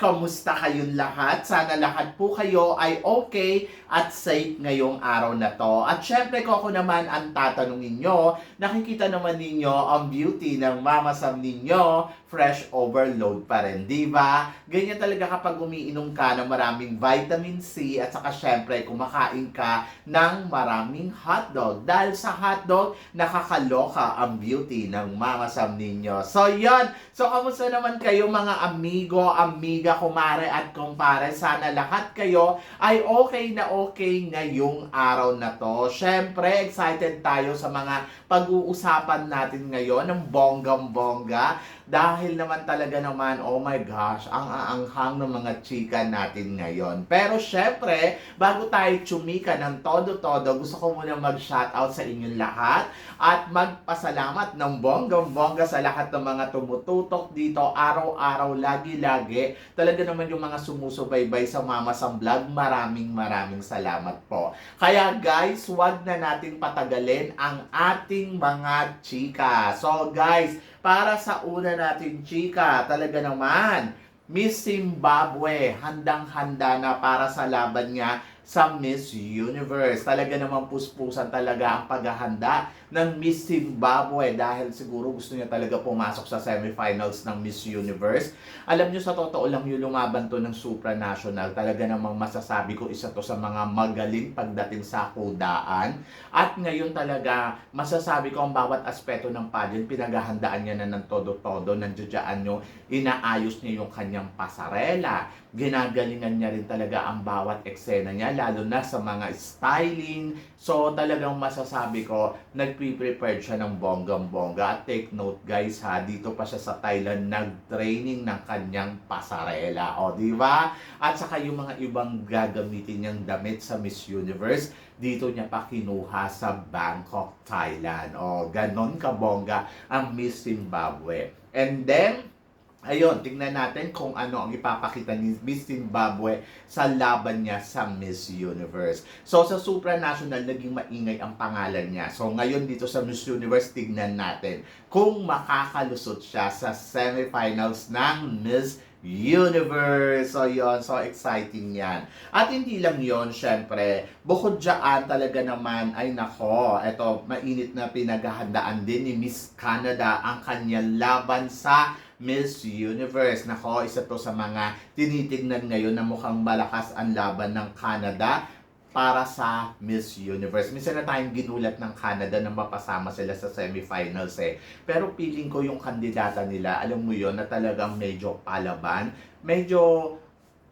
Kamusta kayong lahat? Sana lahat po kayo ay okay at safe ngayong araw na to. At syempre ko ako naman ang tatanungin nyo, nakikita naman ninyo ang beauty ng Mama Sam ninyo, fresh overload pa rin, di ba? Ganyan talaga kapag umiinom ka ng maraming vitamin C at saka syempre kumakain ka ng maraming hotdog. Dahil sa hotdog, nakakaloka ang beauty ng Mama Sam ninyo. So, yon So, kamusta naman kayo mga amigo, amiga, kumare at kumpare? Sana lahat kayo ay okay na okay ngayong araw na to. Syempre, excited tayo sa mga pag-uusapan natin ngayon ng bonggang-bongga. Dahil naman talaga naman, oh my gosh, ang aanghang ng mga chika natin ngayon. Pero syempre, bago tayo chumika ng todo-todo, gusto ko muna mag-shoutout sa inyong lahat at magpasalamat ng bonggang-bongga sa lahat ng mga tumututok dito araw-araw, lagi-lagi. Talaga naman yung mga sumusubaybay sa Mama Sam Vlog, maraming maraming salamat po. Kaya guys, wag na natin patagalin ang ating mga chika. So guys, para sa una natin chika, talaga naman, Miss Zimbabwe, handang-handa na para sa laban niya sa Miss Universe. Talaga naman puspusan talaga ang paghahanda ng Miss Zimbabwe dahil siguro gusto niya talaga pumasok sa semifinals ng Miss Universe. Alam niyo sa totoo lang yung lumaban to ng supranational. Talaga namang masasabi ko isa to sa mga magaling pagdating sa kudaan. At ngayon talaga masasabi ko ang bawat aspeto ng pageant pinaghahandaan niya na ng todo-todo. Nandiyan nyo, inaayos niya yung kanyang pasarela ginagalingan niya rin talaga ang bawat eksena niya, lalo na sa mga styling. So, talagang masasabi ko, nagpre-prepared siya ng bonggang-bongga. Take note guys ha, dito pa siya sa Thailand nag-training ng kanyang pasarela. O, di ba? At saka yung mga ibang gagamitin niyang damit sa Miss Universe, dito niya pa kinuha sa Bangkok, Thailand. O, ganon kabongga ang Miss Zimbabwe. And then, Ayun, tingnan natin kung ano ang ipapakita ni Miss Zimbabwe sa laban niya sa Miss Universe. So, sa supranational, naging maingay ang pangalan niya. So, ngayon dito sa Miss Universe, tingnan natin kung makakalusot siya sa semifinals ng Miss Universe. So, yon So, exciting yan. At hindi lang yon syempre, bukod dyan talaga naman, ay nako, eto, mainit na pinaghahandaan din ni Miss Canada ang kanyang laban sa Miss Universe. Nako, isa to sa mga tinitignan ngayon na mukhang malakas ang laban ng Canada para sa Miss Universe. Minsan na tayong ginulat ng Canada na mapasama sila sa semifinals eh. Pero feeling ko yung kandidata nila, alam mo yon na talagang medyo palaban. Medyo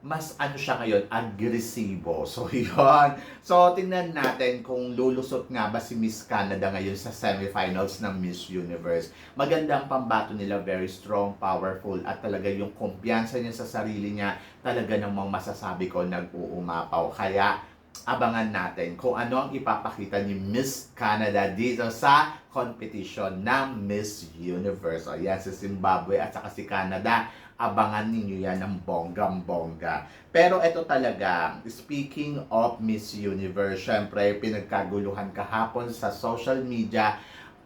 mas ano siya ngayon, agresibo. So, yun. So, tingnan natin kung lulusot nga ba si Miss Canada ngayon sa semifinals ng Miss Universe. Maganda ang pambato nila, very strong, powerful, at talaga yung kumpiyansa niya sa sarili niya, talaga namang masasabi ko nag-uumapaw. Kaya, abangan natin kung ano ang ipapakita ni Miss Canada dito sa competition ng Miss Universe. O yan, si Zimbabwe at saka si Canada abangan ninyo yan ng bonggang-bongga. Pero ito talaga, speaking of Miss Universe, syempre pinagkaguluhan kahapon sa social media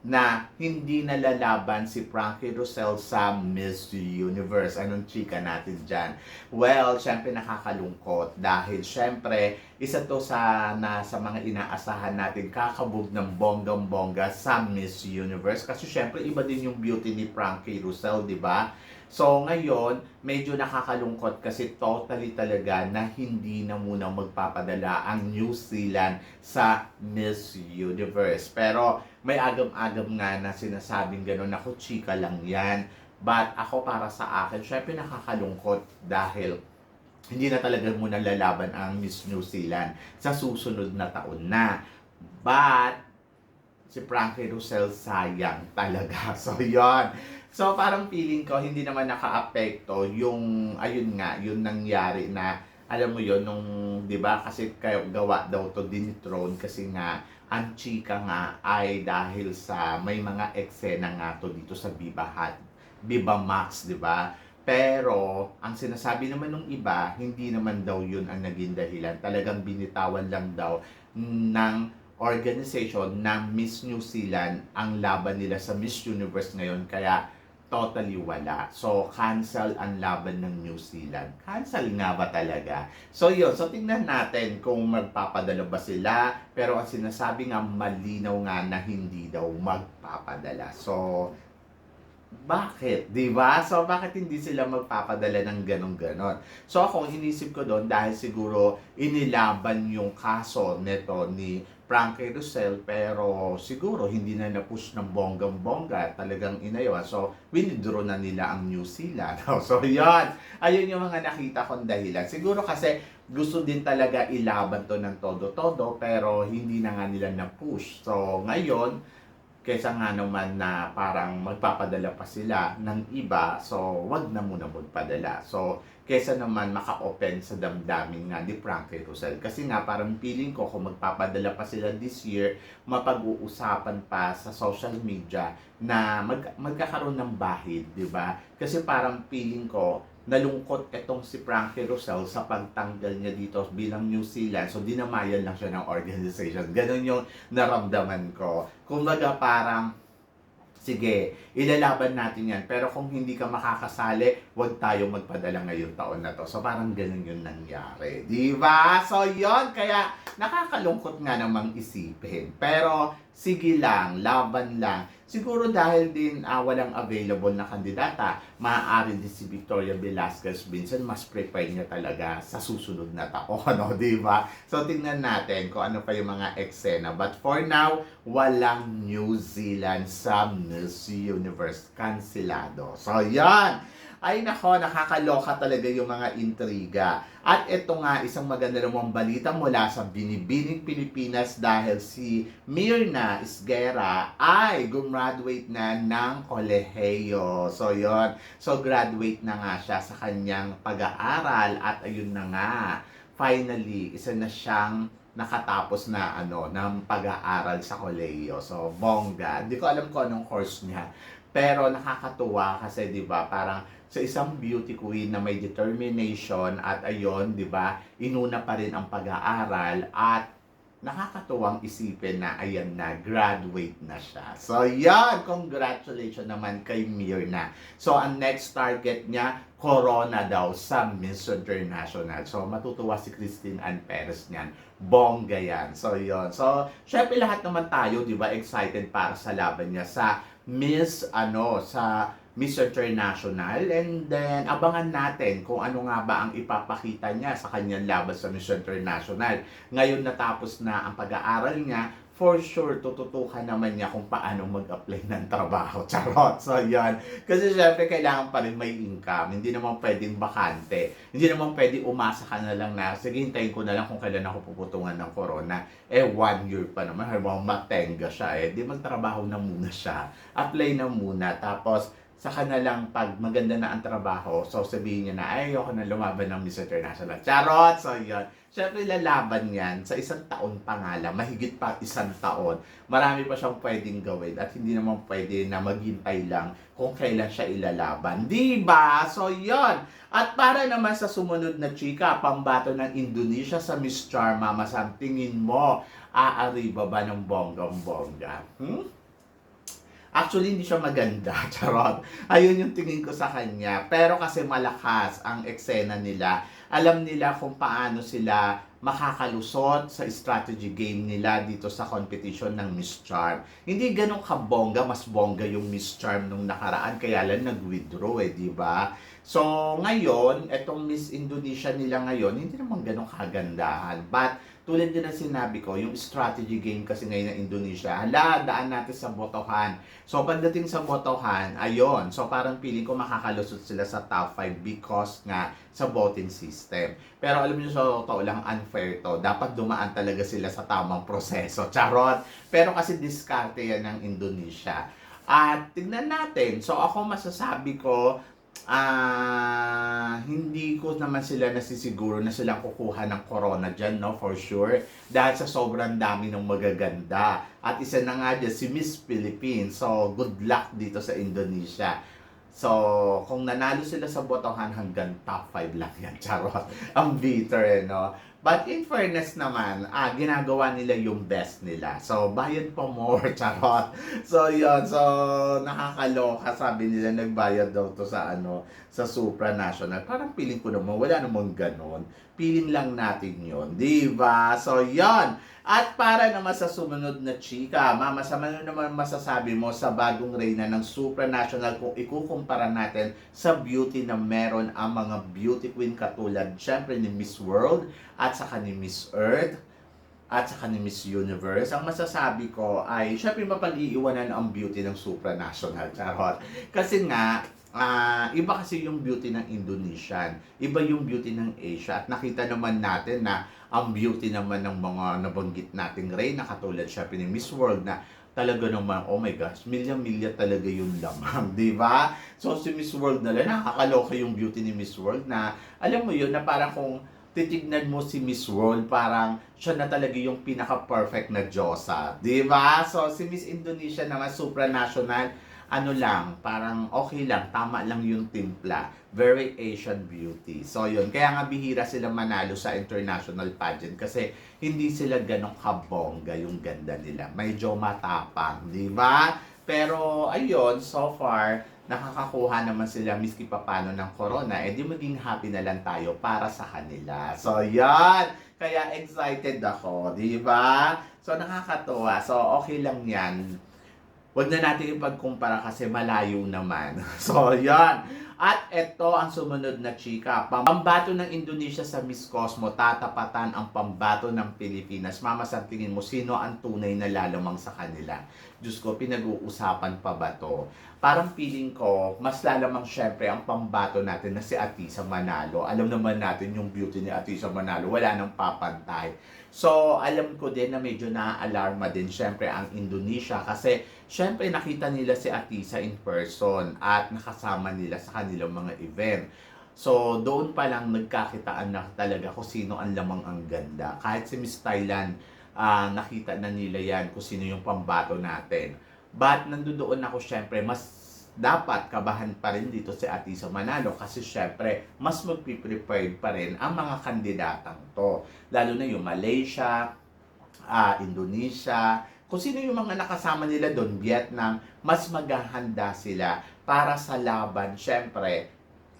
na hindi nalalaban si Frankie Rosel sa Miss Universe. Anong chika natin dyan? Well, syempre nakakalungkot dahil syempre isa to sa na sa mga inaasahan natin kakabog ng bonggang-bongga sa Miss Universe kasi syempre iba din yung beauty ni Frankie Rosel, di ba? So ngayon, medyo nakakalungkot kasi totally talaga na hindi na muna magpapadala ang New Zealand sa Miss Universe. Pero may agam-agam nga na sinasabing gano'n ako, chika lang yan. But ako para sa akin, syempre nakakalungkot dahil hindi na talaga muna lalaban ang Miss New Zealand sa susunod na taon na. But, si Frankie Russell sayang talaga. So, yon So, parang feeling ko, hindi naman naka-apekto yung, ayun nga, yung nangyari na, alam mo yon nung, di ba, kasi kayo gawa daw to dinithrone kasi nga, ang chika nga ay dahil sa may mga eksena nga to dito sa Viva Hot Viva Max, di ba? Pero, ang sinasabi naman ng iba, hindi naman daw yun ang naging dahilan. Talagang binitawan lang daw ng organization ng Miss New Zealand ang laban nila sa Miss Universe ngayon. Kaya, totally wala. So, cancel ang laban ng New Zealand. Cancel nga ba talaga? So, yun. So, tingnan natin kung magpapadala ba sila. Pero ang sinasabi nga, malinaw nga na hindi daw magpapadala. So, bakit? Di ba? So, bakit hindi sila magpapadala ng ganong-ganon? So, ako, inisip ko doon dahil siguro inilaban yung kaso neto ni Frankie Russell pero siguro hindi na na-push ng bonggang-bongga talagang inayawa. So, winidraw na nila ang New Zealand. so, yon Ayun yung mga nakita kong dahilan. Siguro kasi gusto din talaga ilaban to ng todo-todo pero hindi na nga nila na-push. So, ngayon, kaysa nga naman na parang magpapadala pa sila ng iba, so wag na muna magpadala. So, kaysa naman maka-open sa damdamin nga ni Frankie Rosel. Kasi nga parang feeling ko kung magpapadala pa sila this year, mapag-uusapan pa sa social media na mag magkakaroon ng bahid, di ba? Kasi parang feeling ko, nalungkot itong si Frankie Rosel sa pagtanggal niya dito bilang New Zealand. So, dinamayan lang siya ng organization. Ganon yung naramdaman ko. Kumbaga parang, sige, ilalaban natin yan. Pero kung hindi ka makakasali, huwag tayo magpadala ngayong taon na to. So, parang ganun yung nangyari. Di ba? So, yon Kaya, nakakalungkot nga namang isipin. Pero, sige lang, laban lang. Siguro dahil din ah, walang available na kandidata, maaari din si Victoria Velasquez Vincent, mas prepare niya talaga sa susunod na taon, no? di ba? So, tingnan natin kung ano pa yung mga eksena. But for now, walang New Zealand sa Miss Universe. Kansilado. So, yan! Ay nako, nakakaloka talaga yung mga intriga. At ito nga, isang maganda namang balita mula sa Binibining Pilipinas dahil si Mirna Isguera ay gumraduate na ng kolehiyo. So, yon So, graduate na nga siya sa kanyang pag-aaral at ayun na nga, finally, isa na siyang nakatapos na ano ng pag-aaral sa kolehiyo. So, bongga. Hindi ko alam kung anong course niya. Pero nakakatuwa kasi 'di ba, parang sa isang beauty queen na may determination at ayon, 'di ba, inuna pa rin ang pag-aaral at nakakatuwang isipin na ayan na, graduate na siya. So, yan! Congratulations naman kay Mirna. So, ang next target niya, Corona daw sa Miss International. So, matutuwa si Christine Ann Perez niyan. Bongga yan. So, yon So, syempre lahat naman tayo, di ba, excited para sa laban niya sa Miss, ano, sa Miss International and then abangan natin kung ano nga ba ang ipapakita niya sa kanyang laban sa Miss International. Ngayon natapos na ang pag-aaral niya, for sure tututukan naman niya kung paano mag-apply ng trabaho. Charot. So, yan. Kasi syempre, kailangan pa rin may income. Hindi naman pwedeng bakante. Hindi naman pwedeng umasa ka na lang na, sige, hintayin ko na lang kung kailan ako puputungan ng corona. Eh, one year pa naman. Halimbawa, matenga siya. Eh, di magtrabaho na muna siya. Apply na muna. Tapos, saka na lang pag maganda na ang trabaho, so sabihin niya na, ay, ayoko na lumaban ng Miss International. Charot! So, yun. Siyempre, lalaban yan sa isang taon pa nga lang, mahigit pa isang taon. Marami pa siyang pwedeng gawin at hindi naman pwede na maghintay lang kung kailan siya ilalaban. Di ba? So, yun. At para naman sa sumunod na chika, pambato ng Indonesia sa Miss Charma, masam, tingin mo, aariba ba ng bonggang-bongga? Hmm? Actually, hindi siya maganda. Charot. Ayun yung tingin ko sa kanya. Pero kasi malakas ang eksena nila. Alam nila kung paano sila makakalusot sa strategy game nila dito sa competition ng Miss Charm. Hindi ganun kabongga, mas bongga yung Miss Charm nung nakaraan, kaya lang nag-withdraw eh, di ba? So, ngayon, etong Miss Indonesia nila ngayon, hindi naman ganun kagandahan. But, tulad din ng sinabi ko, yung strategy game kasi ngayon ng Indonesia, hala, daan natin sa botohan. So, pagdating sa botohan, ayon. So, parang feeling ko makakalusot sila sa top 5 because nga sa voting system. Pero alam niyo sa totoo lang, unfair to. Dapat dumaan talaga sila sa tamang proseso. Charot! Pero kasi diskarte yan ng Indonesia. At tignan natin. So, ako masasabi ko, ah hindi ko naman sila nasisiguro na sila kukuha ng corona dyan, no, for sure. Dahil sa sobrang dami ng magaganda. At isa na nga dyan, si Miss Philippines. So, good luck dito sa Indonesia. So, kung nanalo sila sa botohan hanggang top 5 lang yan. Charot. Ang bitter, eh, no? But in fairness naman, ah, ginagawa nila yung best nila. So, bayad pa more, charot. So, yun. So, nakakaloka. Sabi nila, nagbayad daw to sa ano, sa supranational. Parang feeling ko naman, wala namang ganon. Feeling lang natin yun. Di ba? So, yun. At para naman sa sumunod na chika, mama, sa ano naman masasabi mo sa bagong reyna ng supranational kung ikukumpara natin sa beauty na meron ang mga beauty queen katulad syempre ni Miss World at saka ni Miss Earth at saka ni Miss Universe. Ang masasabi ko ay syempre mapag-iiwanan ang beauty ng supranational. Charot. Kasi nga, ah, iba kasi yung beauty ng Indonesian, iba yung beauty ng Asia at nakita naman natin na ang beauty naman ng mga nabanggit nating reyna katulad syempre ni Miss World na talaga naman, oh my gosh, milya-milya talaga yung lamang, di ba? So si Miss World na lang, nakakaloka yung beauty ni Miss World na, alam mo yun, na parang kung titignan mo si Miss World, parang siya na talaga yung pinaka-perfect na Diyosa. Di ba? So, si Miss Indonesia naman, supranational, ano lang, parang okay lang, tama lang yung timpla. Very Asian beauty. So, yun. Kaya nga bihira sila manalo sa international pageant kasi hindi sila ganong kabongga yung ganda nila. Medyo matapang, di ba? Pero, ayun, so far, nakakakuha naman sila miski papano ng corona, eh di maging happy na lang tayo para sa kanila. So, yan! Kaya excited ako, di ba? So, nakakatuwa. So, okay lang yan. Huwag na natin ipagkumpara kasi malayo naman. So, yan. At ito ang sumunod na chika. Pambato ng Indonesia sa Miss Cosmo, tatapatan ang pambato ng Pilipinas. Mama, sa tingin mo, sino ang tunay na lalamang sa kanila? Diyos ko, pinag-uusapan pa ba to? Parang feeling ko, mas lalamang syempre ang pambato natin na si Atisa Manalo. Alam naman natin yung beauty ni Atisa Manalo, wala nang papantay. So, alam ko din na medyo naaalarma din syempre ang Indonesia kasi syempre nakita nila si Atisa in person at nakasama nila sa kanilang mga event. So, doon pa lang nagkakitaan na talaga kung sino ang lamang ang ganda. Kahit si Miss Thailand, ah, nakita na nila yan kung sino yung pambato natin. But nandoon ako syempre, mas dapat kabahan pa rin dito si Atisa Manalo kasi syempre mas magpiprepared pa rin ang mga kandidatang to. Lalo na yung Malaysia, ah, Indonesia, kung sino yung mga nakasama nila doon, Vietnam, mas maghahanda sila para sa laban, syempre,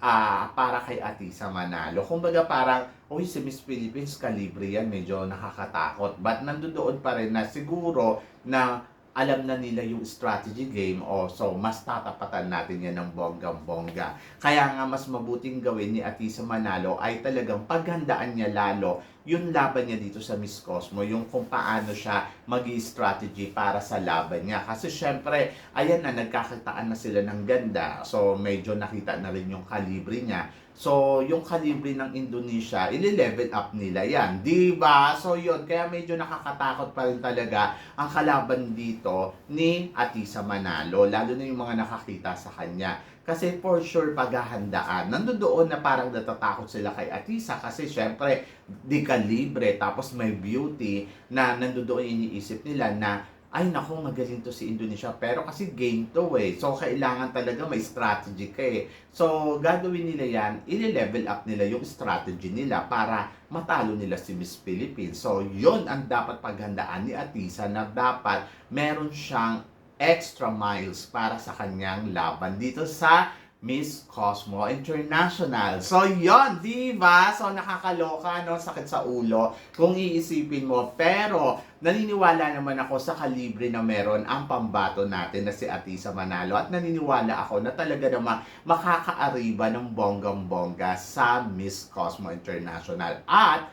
ah para kay Atisa Manalo. Kumbaga parang, uy, si Miss Philippines, kalibre yan, medyo nakakatakot. But nandoon pa rin na siguro na alam na nila yung strategy game o so mas tatapatan natin yan ng bonggang-bongga. Kaya nga mas mabuting gawin ni Atisa Manalo ay talagang paghandaan niya lalo yung laban niya dito sa Miss Cosmo, yung kung paano siya mag strategy para sa laban niya. Kasi syempre, ayan na, nagkakataan na sila ng ganda. So, medyo nakita na rin yung kalibre niya. So, yung kalibre ng Indonesia, ile-level up nila yan. Ba? So, yun. Kaya medyo nakakatakot pa rin talaga ang kalaban dito ni Atisa Manalo. Lalo na yung mga nakakita sa kanya. Kasi for sure, paghahandaan. Nandoon na parang natatakot sila kay Atisa kasi syempre, di kalibre, tapos may beauty na nandoon iniisip nila na ay naku, magaling to si Indonesia. Pero kasi game to eh. So, kailangan talaga may strategy ka eh. So, gagawin nila yan, ile-level up nila yung strategy nila para matalo nila si Miss Philippines. So, yon ang dapat paghandaan ni Atisa na dapat meron siyang extra miles para sa kanyang laban dito sa Miss Cosmo International. So, yon di ba? So, nakakaloka, no? Sakit sa ulo kung iisipin mo. Pero, naniniwala naman ako sa kalibre na meron ang pambato natin na si Atisa Manalo. At naniniwala ako na talaga naman makakaariba ng bonggang-bongga sa Miss Cosmo International. At,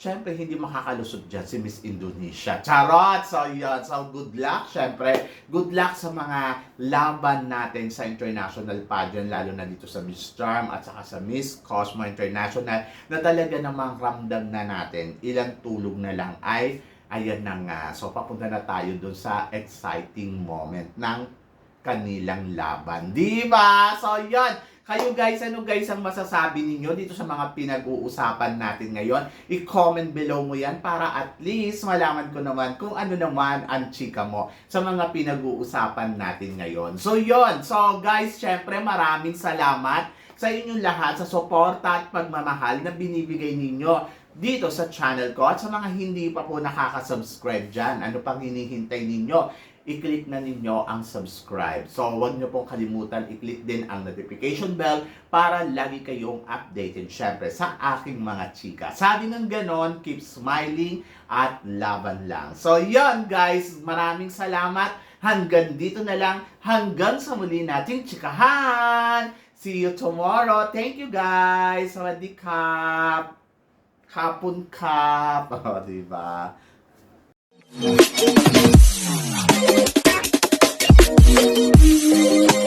Siyempre, hindi makakalusot dyan si Miss Indonesia. Charot! So, yun. So, good luck. Siyempre, good luck sa mga laban natin sa international pageant, lalo na dito sa Miss Charm at saka sa Miss Cosmo International, na talaga namang ramdam na natin. Ilang tulog na lang ay, ayan na nga. So, papunta na tayo dun sa exciting moment ng kanilang laban. Di ba? So, yun. Kayo guys, ano guys ang masasabi ninyo dito sa mga pinag-uusapan natin ngayon? I-comment below mo yan para at least malaman ko naman kung ano naman ang chika mo sa mga pinag-uusapan natin ngayon. So yon So guys, syempre maraming salamat sa inyong lahat sa suporta at pagmamahal na binibigay ninyo dito sa channel ko at sa mga hindi pa po nakaka-subscribe dyan. Ano pang hinihintay ninyo? I-click na ninyo ang subscribe. So, huwag nyo pong kalimutan, i-click din ang notification bell para lagi kayong updated syempre sa aking mga chika. Sabi ng ganon, keep smiling at laban lang. So, yon guys, maraming salamat. Hanggang dito na lang. Hanggang sa muli nating chikahan. See you tomorrow. Thank you guys. Sawadee kap. Hapon kap. O, diba? Thank you.